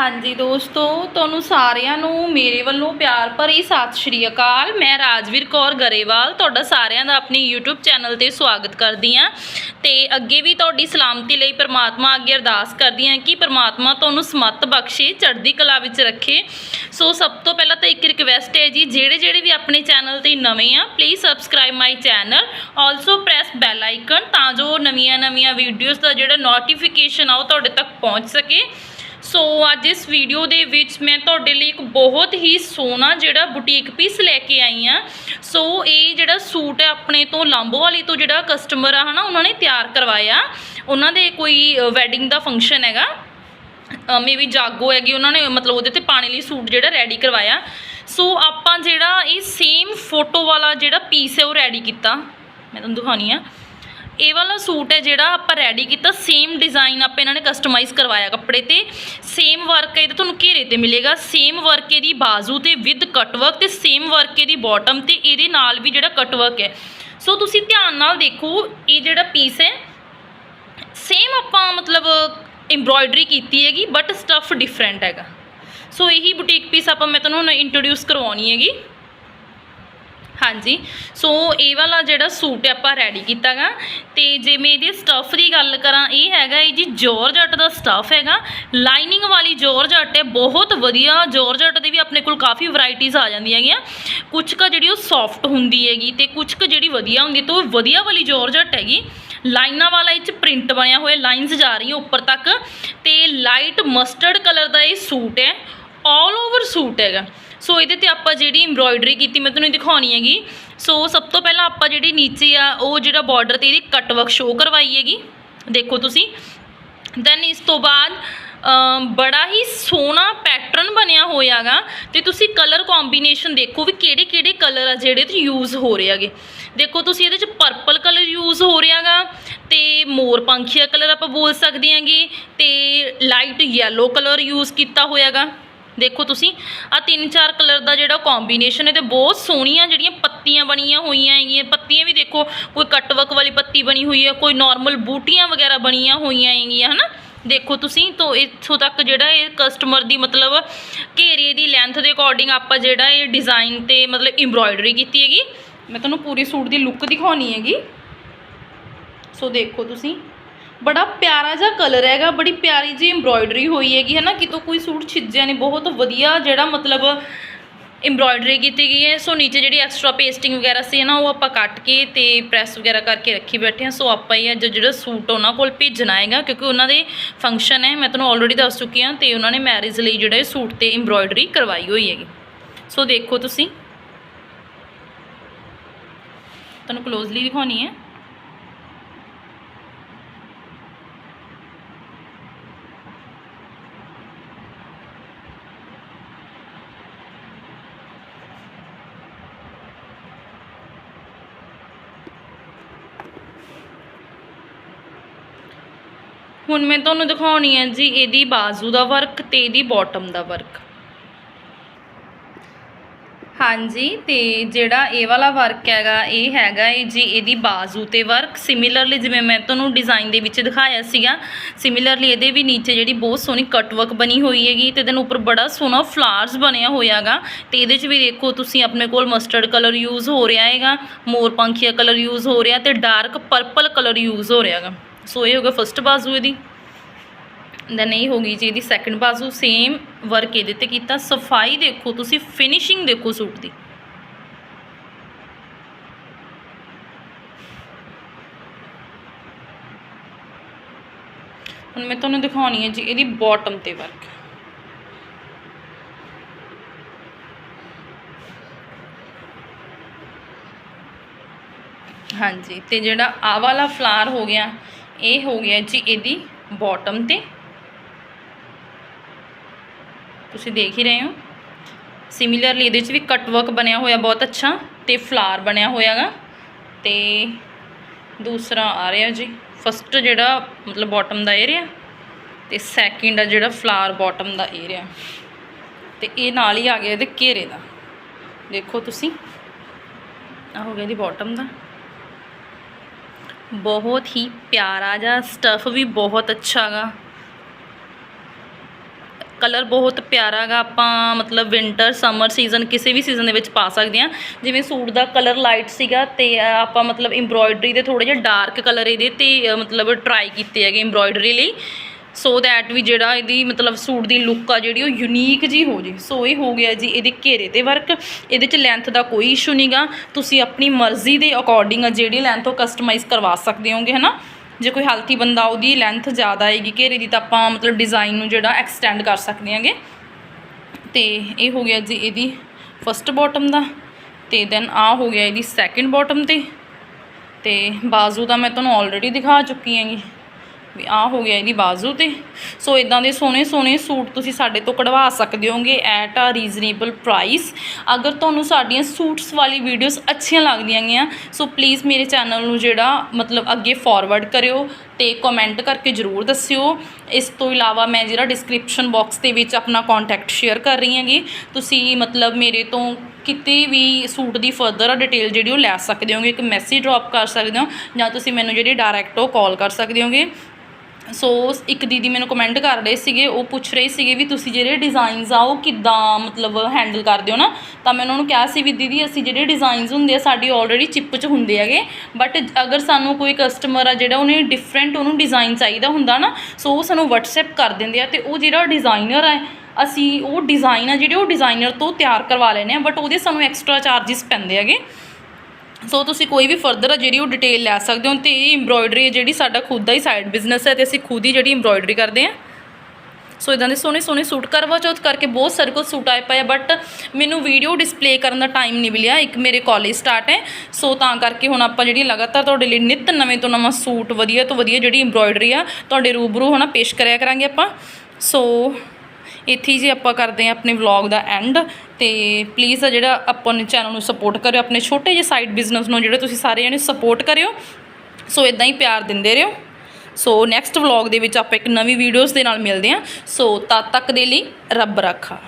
ਹਾਂਜੀ ਦੋਸਤੋ, ਤੁਹਾਨੂੰ ਸਾਰਿਆਂ ਨੂੰ ਮੇਰੇ ਵੱਲੋਂ ਪਿਆਰ ਭਰੀ ਸਤਿ ਸ਼੍ਰੀ ਅਕਾਲ। ਮੈਂ ਰਾਜਵੀਰ ਕੌਰ ਗਰੇਵਾਲ, ਤੁਹਾਡਾ ਸਾਰਿਆਂ ਦਾ ਆਪਣੀ YouTube ਚੈਨਲ ਤੇ ਸਵਾਗਤ ਕਰਦੀ ਹਾਂ। ਤੇ ਅੱਗੇ ਵੀ ਤੁਹਾਡੀ ਸਲਾਮਤੀ ਲਈ ਪ੍ਰਮਾਤਮਾ ਅੱਗੇ ਅਰਦਾਸ ਕਰਦੀ ਹਾਂ ਕਿ ਪ੍ਰਮਾਤਮਾ ਤੁਹਾਨੂੰ ਸਮੱਤ ਬਖਸ਼ੇ, ਚੜ੍ਹਦੀ ਕਲਾ ਵਿੱਚ ਰੱਖੇ। ਸੋ ਸਭ ਤੋਂ ਪਹਿਲਾਂ ਤਾਂ ਇੱਕ ਰਿਕਵੈਸਟ ਹੈ ਜੀ, ਜਿਹੜੇ ਜਿਹੜੇ ਵੀ ਆਪਣੇ ਚੈਨਲ ਤੇ ਨਵੇਂ ਆ please subscribe my channel also press bell icon ਤਾਂ ਜੋ ਨਵੀਆਂ ਨਵੀਆਂ ਵੀਡੀਓਜ਼ ਦਾ ਜਿਹੜਾ ਨੋਟੀਫਿਕੇਸ਼ਨ ਆ ਉਹ ਤੁਹਾਡੇ ਤੱਕ ਪਹੁੰਚ ਸਕੇ। ਸੋ ਅੱਜ ਇਸ ਵੀਡੀਓ ਦੇ ਵਿੱਚ ਮੈਂ ਤੁਹਾਡੇ ਲਈ ਇੱਕ ਬਹੁਤ ਹੀ ਸੋਹਣਾ ਜਿਹੜਾ ਬੁਟੀਕ ਪੀਸ ਲੈ ਕੇ ਆਈ ਆ ਸੋ ਇਹ ਜਿਹੜਾ ਸੂਟ ਹੈ ਆਪਣੇ ਤੋਂ ਲਾਂਬੋਵਾਲੀ ਤੋਂ ਜਿਹੜਾ ਕਸਟਮਰ ਆ, ਹਨਾ, ਉਹਨਾਂ ਨੇ ਤਿਆਰ ਕਰਵਾਇਆ। ਉਹਨਾਂ ਦੇ ਕੋਈ ਵੈਡਿੰਗ ਦਾ ਫੰਕਸ਼ਨ ਹੈਗਾ। ਮੇਬੀ ਜਾਗੋ ਹੈਗੀ, ਉਹਨਾਂ ਨੇ ਮਤਲਬ ਉਹਦੇ ਤੇ ਪਾਣੇ ਲਈ ਸੂਟ ਜਿਹੜਾ ਰੈਡੀ ਕਰਵਾਇਆ। ਸੋ ਆਪਾਂ ਜਿਹੜਾ ਇਹ ਸੇਮ ਫੋਟੋ ਵਾਲਾ ਜਿਹੜਾ ਪੀਸ ਹੈ, ਉਹ ਰੈਡੀ ਕੀਤਾ। ਮੈਂ ਤੁਹਾਨੂੰ ਦਿਖਾਉਣੀ ਆ। ਇਹ ਵਾਲਾ ਸੂਟ ਹੈ ਜਿਹੜਾ ਆਪਾਂ ਰੈਡੀ ਕੀਤਾ ਸੇਮ ਡਿਜ਼ਾਈਨ ਆਪਾਂ ਇਹਨਾਂ ਨੇ ਕਸਟਮਾਈਜ਼ ਕਰਵਾਇਆ ਕੱਪੜੇ ਤੇ। ਸੇਮ ਵਰਕ ਇਹਦੇ ਤੁਹਾਨੂੰ ਘੇਰੇ ਤੇ ਮਿਲੇਗਾ। ਸੇਮ ਵਰਕ ਇਹਦੀ ਬਾਜ਼ੂ ਤੇ ਵਿਦ ਕਟ ਵਰਕ ਤੇ ਸੇਮ ਵਰਕ ਇਹਦੀ ਬਾਟਮ ਤੇ ਇਹਦੇ ਨਾਲ ਵੀ ਜਿਹੜਾ ਕਟ ਵਰਕ ਹੈ। ਸੋ ਤੁਸੀਂ ਧਿਆਨ ਨਾਲ ਦੇਖੋ, ਇਹ ਜਿਹੜਾ ਪੀਸ ਹੈ ਸੇਮ ਆਪਾਂ ਮਤਲਬ ਐਮਬ੍ਰੋਇਡਰੀ ਕੀਤੀ ਹੈਗੀ ਬਟ ਸਟਫ ਡਿਫਰੈਂਟ ਹੈਗਾ। ਸੋ ਇਹੀ ਬੁਟੀਕ ਪੀਸ ਆਪਾਂ ਮੈਂ ਤੁਹਾਨੂੰ ਇੰਟਰੋਡਿਊਸ ਕਰਵਾਉਣੀ ਹੈਗੀ। ਹਾਂਜੀ। ਸੋ ਇਹ ਵਾਲਾ ਜਿਹੜਾ ਸੂਟ ਹੈ, ਆਪਾਂ ਰੈਡੀ ਕੀਤਾਗਾ। ਤੇ ਜੇ ਮੈਂ ਇਹਦੇ ਸਟਫ ਦੀ ਗੱਲ ਕਰਾਂ, ਇਹ ਹੈਗਾ ਇਹ ਜੀ ਜੋਰਜਟ ਦਾ ਸਟਫ ਹੈਗਾ। ਲਾਈਨਿੰਗ ਵਾਲੀ ਜੋਰਜਟ ਹੈ, ਬਹੁਤ ਵਧੀਆ ਜੋਰਜਟ ਦੇ ਵੀ ਆਪਣੇ ਕੋਲ ਕਾਫੀ ਵੈਰਾਈਟੀਆਂ ਆ ਜਾਂਦੀਆਂ ਹੈਗੀਆਂ। ਕੁਝ ਕ ਜਿਹੜੀ ਉਹ ਸੌਫਟ ਹੁੰਦੀ ਹੈਗੀ ਤੇ ਕੁਝ ਕ ਜਿਹੜੀ ਵਧੀਆ ਹੁੰਦੀ, ਤੇ ਉਹ ਵਧੀਆ ਵਾਲੀ ਜੋਰਜਟ ਹੈਗੀ। ਲਾਈਨਾਂ ਵਾਲਾ ਇਹ ਚ ਪ੍ਰਿੰਟ ਬਣਿਆ ਹੋਇਆ ਲਾਈਨਸ ਜਾ ਰਹੀਆਂ ਉੱਪਰ ਤੱਕ। ਤੇ ਲਾਈਟ ਮਸਟਰਡ ਕਲਰ ਦਾ ਇਹ ਸੂਟ ਹੈ ਆਲ ਓਵਰ ਸੂਟ ਹੈਗਾ। ਸੋ ਇਹਦੇ ਤੇ ਆਪਾਂ ਜਿਹੜੀ ਐਮਬ੍ਰੋਇਡਰੀ ਕੀਤੀ, ਮੈਂ ਤੁਹਾਨੂੰ ਦਿਖਾਉਣੀ ਹੈਗੀ। ਸੋ ਸਭ ਤੋਂ ਪਹਿਲਾਂ ਆਪਾਂ ਜਿਹੜੀ ਨੀਚੇ ਆ, ਉਹ ਜਿਹੜਾ ਬਾਰਡਰ ਤੇ ਇਹਦੀ ਕੱਟ ਵਰਕ ਸ਼ੋ ਕਰਵਾਈ ਹੈਗੀ। ਦੇਖੋ ਤੁਸੀਂ। ਦੈਨ ਇਸ ਤੋਂ ਬਾਅਦ ਬੜਾ ਹੀ ਸੋਹਣਾ ਪੈਟਰਨ ਬਣਿਆ ਹੋਇਆਗਾ ਤੇ ਤੁਸੀਂ ਕਲਰ ਕੰਬੀਨੇਸ਼ਨ ਦੇਖੋ ਵੀ ਕਿਹੜੇ ਕਿਹੜੇ ਕਲਰ ਆ ਜਿਹੜੇ ਤੇ ਯੂਜ਼ ਹੋ ਰਹੇ ਹੈਗੇ। ਦੇਖੋ ਤੁਸੀਂ ਇਹਦੇ ਚ ਪਰਪਲ ਕਲਰ ਯੂਜ਼ ਹੋ ਰਿਹਾਗਾ ਤੇ ਮੋਰ ਪੰਖੀਆ ਕਲਰ ਆਪਾਂ ਬੋਲ ਸਕਦੇ ਹਾਂਗੇ। ਤੇ ਲਾਈਟ ਯੈਲੋ ਕਲਰ ਯੂਜ਼ ਕੀਤਾ ਹੋਇਆਗਾ ਦੇਖੋ ਤੁਸੀਂ ਆ ਤਿੰਨ ਚਾਰ ਕਲਰ ਦਾ ਜਿਹੜਾ ਕੰਬੀਨੇਸ਼ਨ ਹੈ ਤੇ ਬਹੁਤ ਸੋਹਣੀਆਂ ਜਿਹੜੀਆਂ ਪੱਤੀਆਂ ਬਣੀਆਂ ਹੋਈਆਂ ਹੈਗੀਆਂ। ਪੱਤੀਆਂ ਵੀ ਦੇਖੋ, ਕੋਈ ਕਟਵਰਕ ਵਾਲੀ ਪੱਤੀ ਬਣੀ ਹੋਈ ਹੈ, ਕੋਈ ਨਾਰਮਲ ਬੂਟੀਆਂ ਵਗੈਰਾ ਬਣੀਆਂ ਹੋਈਆਂ ਹੈਗੀਆਂ, ਹਨਾ? ਦੇਖੋ ਤੁਸੀਂ, ਤੋਂ ਇੱਥੋਂ ਤੱਕ ਜਿਹੜਾ ਇਹ ਕਸਟਮਰ ਦੀ ਮਤਲਬ ਘੇਰੇ ਦੀ ਲੈਂਥ ਦੇ ਅਕੋਰਡਿੰਗ ਆਪਾਂ ਜਿਹੜਾ ਇਹ ਡਿਜ਼ਾਈਨ ਤੇ ਮਤਲਬ ਐਮਬ੍ਰੋਇਡਰੀ ਕੀਤੀ ਹੈਗੀ। ਮੈਂ ਤੁਹਾਨੂੰ ਪੂਰੀ ਸੂਟ ਦੀ ਲੁੱਕ ਦਿਖਾਉਣੀ ਹੈਗੀ। ਸੋ ਦੇਖੋ ਤੁਸੀਂ ਬੜਾ ਪਿਆਰਾ ਜਿਹਾ ਕਲਰ ਹੈਗਾ, ਬੜੀ ਪਿਆਰੀ ਜੀ ਐਮਬ੍ਰੋਇਡਰੀ ਹੋਈ ਹੈਗੀ ਹੈ ਨਾ ਕਿਤੋਂ ਕੋਈ ਸੂਟ ਛਿੱਜਿਆ ਨਹੀਂ ਬਹੁਤ ਵਧੀਆ ਜਿਹੜਾ ਮਤਲਬ ਐਮਬ੍ਰੋਇਡਰੀ ਕੀਤੀ ਗਈ ਹੈ। ਸੋ ਨੀਚੇ ਜਿਹੜੀ ਐਕਸਟਰਾ ਪੇਸਟਿੰਗ ਵਗੈਰਾ ਸੀ ਨਾ ਉਹ ਆਪਾਂ ਕੱਟ ਕੇ ਤੇ ਪ੍ਰੈਸ ਵਗੈਰਾ ਕਰਕੇ ਰੱਖੀ ਬੈਠੇ ਹਾਂ। ਸੋ ਆਪਾਂ ਇਹ ਅੱਜ ਜਿਹੜਾ ਸੂਟ ਉਹਨਾਂ ਕੋਲ ਭੇਜਣਾ ਹੈਗਾ, ਕਿਉਂਕਿ ਉਹਨਾਂ ਦੇ ਫੰਕਸ਼ਨ ਹੈ, ਮੈਂ ਤੁਹਾਨੂੰ ਆਲਰੇਡੀ ਦੱਸ ਚੁੱਕੀ ਹਾਂ ਤੇ ਉਹਨਾਂ ਨੇ ਮੈਰਿਜ ਲਈ ਜਿਹੜਾ ਇਹ ਸੂਟ ਤੇ ਐਮਬ੍ਰੋਇਡਰੀ ਕਰਵਾਈ ਹੋਈ ਹੈਗੀ। ਸੋ ਦੇਖੋ ਤੁਸੀਂ। ਤੁਹਾਨੂੰ ਕਲੋਜ਼ਲੀ ਦਿਖਾਉਣੀ ਹੈ। ਹੁਣ ਮੈਂ ਤੁਹਾਨੂੰ ਦਿਖਾਉਣੀ ਹੈ ਜੀ ਇਹਦੀ ਬਾਜ਼ੂ ਦਾ ਵਰਕ ਤੇ ਇਹਦੀ ਬਾਟਮ ਦਾ ਵਰਕ। ਹਾਂਜੀ, ਤੇ ਜਿਹੜਾ ਇਹ ਵਾਲਾ ਵਰਕ ਹੈਗਾ, ਇਹ ਹੈਗਾ ਇਹ ਜੀ ਇਹਦੀ ਬਾਜ਼ੂ ਤੇ ਵਰਕ। ਸਿਮਿਲਰਲੀ ਜਿਵੇਂ ਮੈਂ ਤੁਹਾਨੂੰ ਡਿਜ਼ਾਈਨ ਦੇ ਵਿੱਚ ਦਿਖਾਇਆ ਸੀਗਾ ਸਿਮਿਲਰਲੀ ਇਹਦੇ ਵੀ ਨੀਚੇ ਜਿਹੜੀ ਬਹੁਤ ਸੋਹਣੀ ਕਟ ਵਰਕ ਬਣੀ ਹੋਈ ਹੈਗੀ, ਤੇ ਇਹਦੇ ਉੱਪਰ ਬੜਾ ਸੋਹਣਾ ਫਲਾਰਸ ਬਣਿਆ ਹੋਇਆਗਾ ਤੇ ਇਹਦੇ 'ਚ ਵੀ ਦੇਖੋ, ਤੁਸੀਂ ਆਪਣੇ ਕੋਲ ਮਸਟਰਡ ਕਲਰ ਯੂਜ਼ ਹੋ ਰਿਹਾ ਹੈਗਾ, ਮੋਰ ਪੰਖੀਆ ਕਲਰ ਯੂਜ਼ ਹੋ ਰਿਹਾ ਤੇ ਡਾਰਕ ਪਰਪਲ ਕਲਰ ਯੂਜ਼ ਹੋ ਰਿਹਾ ਹੈਗਾ ਸੋ ਇਹ ਹੋ ਗਿਆ ਫਸਟ ਬਾਜ਼ੂ ਇਹਦੀ। ਦੈਨ ਇਹ ਹੋ ਗਈ ਜੀ ਇਹਦੀ ਸੈਕੰਡ ਬਾਜ਼ੂ। ਸੇਮ ਵਰਕ ਇਹਦੇ ਤੇ ਕੀਤਾ। ਸਫ਼ਾਈ ਦੇਖੋ ਤੁਸੀਂ ਫਿਨਿਸ਼ਿੰਗ ਦੇਖੋ ਸੂਟ ਦੀ। ਹੁਣ ਮੈਂ ਤੁਹਾਨੂੰ ਦਿਖਾਉਣੀ ਹੈ ਜੀ ਇਹਦੀ ਬਾਟਮ ਤੇ ਵਰਕ ਹਾਂਜੀ, ਤੇ ਜਿਹੜਾ ਆ ਵਾਲਾ ਫਲਾਰ ਹੋ ਗਿਆ ਇਹ ਹੋ ਗਿਆ ਜੀ ਇਹਦੀ ਬਾਟਮ ਤੇ। ਤੁਸੀਂ ਦੇਖ ਹੀ ਰਹੇ ਹੋ। ਸਿਮਿਲਰਲੀ ਇਹਦੇ 'ਚ ਵੀ ਕਟ ਵਰਕ ਬਣਿਆ ਹੋਇਆ ਬਹੁਤ ਅੱਛਾ ਤੇ ਫਲਾਰ ਬਣਿਆ ਹੋਇਆਗਾ। ਤੇ ਦੂਸਰਾ ਆ ਰਿਹਾ ਜੀ ਫਸਟ ਜਿਹੜਾ ਮਤਲਬ ਬਾਟਮ ਦਾ ਏਰੀਆ ਤੇ ਸੈਕਿੰਡ ਆ ਜਿਹੜਾ ਫਲਾਰ ਬਾਟਮ ਦਾ ਏਰੀਆ ਤੇ ਇਹ ਨਾਲ ਹੀ ਆ ਗਿਆ ਇਹਦੇ ਘੇਰੇ ਦਾ। ਦੇਖੋ ਤੁਸੀਂ ਆ ਹੋ ਗਿਆ ਇਹਦੀ ਬਾਟਮ ਦਾ। ਬਹੁਤ ਹੀ ਪਿਆਰਾ ਜਿਹਾ ਸਟਫ ਵੀ ਬਹੁਤ ਅੱਛਾ ਗਾ। ਕਲਰ ਬਹੁਤ ਪਿਆਰਾ ਗਾ। ਆਪਾਂ ਮਤਲਬ ਵਿੰਟਰ ਸਮਰ ਸੀਜ਼ਨ ਕਿਸੇ ਵੀ ਸੀਜ਼ਨ ਦੇ ਵਿੱਚ ਪਾ ਸਕਦੇ ਹਾਂ। ਜਿਵੇਂ ਸੂਟ ਦਾ ਕਲਰ ਲਾਈਟ ਸੀਗਾ ਤੇ ਆਪਾਂ ਮਤਲਬ ਐਮਬ੍ਰੋਇਡਰੀ ਦੇ ਥੋੜੇ ਜਿਹਾ ਡਾਰਕ ਕਲਰ ਇਹਦੇ ਤੇ ਮਤਲਬ ਟਰਾਈ ਕੀਤੇ ਹੈਗੇ ਐਮਬ੍ਰੋਇਡਰੀ ਲਈ। ਸੋ ਦੈਟ ਵੀ ਜਿਹੜਾ ਇਹਦੀ ਮਤਲਬ ਸੂਟ ਦੀ ਲੁੱਕ ਆ ਜਿਹੜੀ ਉਹ ਯੂਨੀਕ ਜੀ ਹੋ ਜੇ। ਸੋ ਇਹ ਹੋ ਗਿਆ ਜੀ ਇਹਦੇ ਘੇਰੇ ਤੇ ਵਰਕ ਇਹਦੇ ਚ ਲੈਂਥ ਦਾ ਕੋਈ ਇਸ਼ੂ ਨਹੀਂਗਾ ਤੁਸੀਂ ਆਪਣੀ ਮਰਜ਼ੀ ਦੇ ਅਕੋਰਡਿੰਗ ਜਿਹੜੀ ਲੈਂਥ ਉਹ ਕਸਟਮਾਈਜ਼ ਕਰਵਾ ਸਕਦੇ ਹੋਗੇ, ਹਨਾ? ਜੇ ਕੋਈ ਹੈਲਥੀ ਬੰਦਾ ਉਹਦੀ ਲੈਂਥ ਜ਼ਿਆਦਾ ਆਏਗੀ ਘੇਰੇ ਦੀ, ਤਾਂ ਆਪਾਂ ਮਤਲਬ ਡਿਜ਼ਾਈਨ ਨੂੰ ਜਿਹੜਾ ਐਕਸਟੈਂਡ ਕਰ ਸਕਦੇ ਹਾਂਗੇ। ਤੇ ਇਹ ਹੋ ਗਿਆ ਜੀ ਇਹਦੀ ਫਸਟ ਬਾਟਮ ਦਾ। ਤੇ ਦੈਨ ਆ ਹੋ ਗਿਆ ਇਹਦੀ ਸੈਕਿੰਡ ਬਾਟਮ ਤੇ। ਤੇ ਬਾਜ਼ੂ ਦਾ ਮੈਂ ਤੁਹਾਨੂੰ ਆਲਰੇਡੀ ਦਿਖਾ ਚੁੱਕੀ ਹੈਗੀ। ਵੀ ਆ ਹੋ ਗਿਆ ਇਹਦੀ ਬਾਜ਼ੂ ਤੇ। ਸੋ ਇਦਾਂ ਦੇ ਸੋਹਣੇ ਸੋਹਣੇ ਸੂਟ ਤੁਸੀਂ ਸਾਡੇ ਤੋਂ ਕਢਵਾ ਸਕਦੇ ਹੋਗੇ ਐਟ ਆ ਰੀਜ਼ਨੇਬਲ ਪ੍ਰਾਈਸ ਅਗਰ ਤੁਹਾਨੂੰ ਸਾਡੀਆਂ ਸੂਟਸ ਵਾਲੀ ਵੀਡੀਓਜ਼ ਅੱਛੀਆਂ ਲੱਗਦੀਆਂ ਗੀਆਂ ਸੋ ਪਲੀਜ਼ ਮੇਰੇ ਚੈਨਲ ਨੂੰ ਜਿਹੜਾ ਮਤਲਬ ਅੱਗੇ ਫਾਰਵਰਡ ਕਰਿਓ ਤੇ ਕਮੈਂਟ ਕਰਕੇ ਜ਼ਰੂਰ ਦੱਸਿਓ। ਇਸ ਤੋਂ ਇਲਾਵਾ ਮੈਂ ਜਿਹੜਾ ਡਿਸਕ੍ਰਿਪਸ਼ਨ ਬਾਕਸ ਦੇ ਵਿੱਚ ਆਪਣਾ ਕੰਟੈਕਟ ਸ਼ੇਅਰ ਕਰ ਰਹੀ ਹਾਂਗੀ। ਤੁਸੀਂ ਮਤਲਬ ਮੇਰੇ ਤੋਂ ਕਿਤੇ ਵੀ ਸੂਟ ਦੀ ਫਰਦਰ ਡਿਟੇਲ ਜਿਹੜੀ ਉਹ ਲੈ ਸਕਦੇ ਹੋਗੇ, ਇੱਕ ਮੈਸੇਜ ਡ੍ਰੌਪ ਕਰ ਸਕਦੇ ਹੋ ਜਾਂ ਤੁਸੀਂ ਮੈਨੂੰ ਜਿਹੜੀ ਡਾਇਰੈਕਟ ਉਹ ਕਾਲ ਕਰ ਸਕਦੇ ਹੋਗੇ। ਸੋ ਇੱਕ ਦੀਦੀ ਮੈਨੂੰ ਕਮੈਂਟ ਕਰ ਰਹੇ ਸੀਗੇ, ਉਹ ਪੁੱਛ ਰਹੇ ਸੀਗੇ ਵੀ ਤੁਸੀਂ ਜਿਹੜੇ ਡਿਜ਼ਾਈਨਸ ਆ, ਉਹ ਕਿੱਦਾਂ ਮਤਲਬ ਹੈਂਡਲ ਕਰਦੇ ਹੋ ਨਾ? ਤਾਂ ਮੈਂ ਉਹਨਾਂ ਨੂੰ ਕਿਹਾ ਸੀ ਵੀ ਦੀਦੀ, ਅਸੀਂ ਜਿਹੜੇ ਡਿਜ਼ਾਈਨਸ ਹੁੰਦੇ ਆ, ਸਾਡੀ ਆਲਰੇਡੀ ਚਿੱਪ 'ਚ ਹੁੰਦੇ ਹੈਗੇ ਬਟ ਅਗਰ ਸਾਨੂੰ ਕੋਈ ਕਸਟਮਰ ਆ ਜਿਹੜਾ ਉਹਨੇ ਡਿਫਰੈਂਟ ਉਹਨੂੰ ਡਿਜ਼ਾਈਨ ਚਾਹੀਦਾ ਹੁੰਦਾ ਨਾ, ਸੋ ਉਹ ਸਾਨੂੰ WhatsApp ਕਰ ਦਿੰਦੇ ਆ ਤੇ ਉਹ ਜਿਹੜਾ ਡਿਜ਼ਾਈਨਰ ਹੈ ਅਸੀਂ ਉਹ ਡਿਜ਼ਾਈਨ ਆ ਜਿਹੜੇ ਉਹ ਡਿਜ਼ਾਈਨਰ ਤੋਂ ਤਿਆਰ ਕਰਵਾ ਲੈਨੇ ਆ ਬਟ ਉਹਦੇ ਸਾਨੂੰ ਐਕਸਟਰਾ ਚਾਰजेस ਪੈਂਦੇ ਹੈਗੇ। ਸੋ ਤੁਸੀਂ ਕੋਈ ਵੀ ਫਰਦਰ ਜਿਹੜੀ ਉਹ ਡਿਟੇਲ ਲੈ ਸਕਦੇ ਹੋ, ਤੇ ਇਹ ਐਮਬ੍ਰੋਇਡਰੀ ਹੈ ਜਿਹੜੀ ਸਾਡਾ ਖੁਦ ਦਾ ਹੀ ਸਾਈਡ ਬਿਜ਼ਨਸ ਹੈ ਤੇ ਅਸੀਂ ਖੁਦ ਹੀ ਜਿਹੜੀ ਐਮਬ੍ਰੋਇਡਰੀ ਕਰਦੇ ਹਾਂ। ਸੋ ਇਦਾਂ ਦੇ ਸੋਹਣੇ ਸੋਹਣੇ ਸੂਟ ਕਰਵਾ ਚੌਥ ਕਰਕੇ ਬਹੁਤ ਸਾਰੇ ਕੋਲ ਸੂਟ ਆਏ ਪਏ ਆ ਬਟ ਮੈਨੂੰ ਵੀਡੀਓ ਡਿਸਪਲੇ ਕਰਨ ਦਾ ਟਾਈਮ ਨਹੀਂ ਮਿਲਿਆ। ਇੱਕ ਮੇਰੇ ਕਾਲਜ ਸਟਾਰਟ ਹੈ, ਸੋ ਤਾਂ ਕਰਕੇ ਹੁਣ ਆਪਾਂ ਜਿਹੜੀ ਲਗਾਤਾਰ ਤੁਹਾਡੇ ਲਈ ਨਿਤ ਨਵੇਂ ਤੋਂ ਨਵਾਂ ਸੂਟ ਵਧੀਆ ਤੋਂ ਵਧੀਆ ਜਿਹੜੀ ਐਮਬ੍ਰੋਇਡਰੀ ਆ, ਤੁਹਾਡੇ ਰੂਬਰੂ ਹੋਣਾ ਪੇਸ਼ ਕਰਿਆ ਕਰਾਂਗੇ ਆਪਾਂ। ਸੋ ਇੱਥੇ ਹੀ ਜੇ ਆਪਾਂ ਕਰਦੇ ਹਾਂ ਆਪਣੇ ਵਲੌਗ ਦਾ ਐਂਡ ਤੇ ਪਲੀਜ਼ ਆ ਜਿਹੜਾ ਆਪਾਂ ਚੈਨਲ ਨੂੰ ਸਪੋਰਟ ਕਰਿਓ, ਆਪਣੇ ਛੋਟੇ ਜਿਹੇ ਸਾਈਡ ਬਿਜ਼ਨਸ ਨੂੰ ਜਿਹੜੇ ਤੁਸੀਂ ਸਾਰੇ ਜਣੇ ਸਪੋਰਟ ਕਰਿਓ, ਸੋ ਇਦਾਂ ਹੀ ਪਿਆਰ ਦਿੰਦੇ ਰਹੋ। ਸੋ ਨੈਕਸਟ ਵਲੌਗ ਦੇ ਵਿੱਚ ਆਪਾਂ ਇੱਕ ਨਵੀਂ ਵੀਡੀਓਜ਼ ਦੇ ਨਾਲ ਮਿਲਦੇ ਹਾਂ। ਸੋ ਤਦ ਤੱਕ ਦੇ ਲਈ ਰੱਬ ਰੱਖਾ।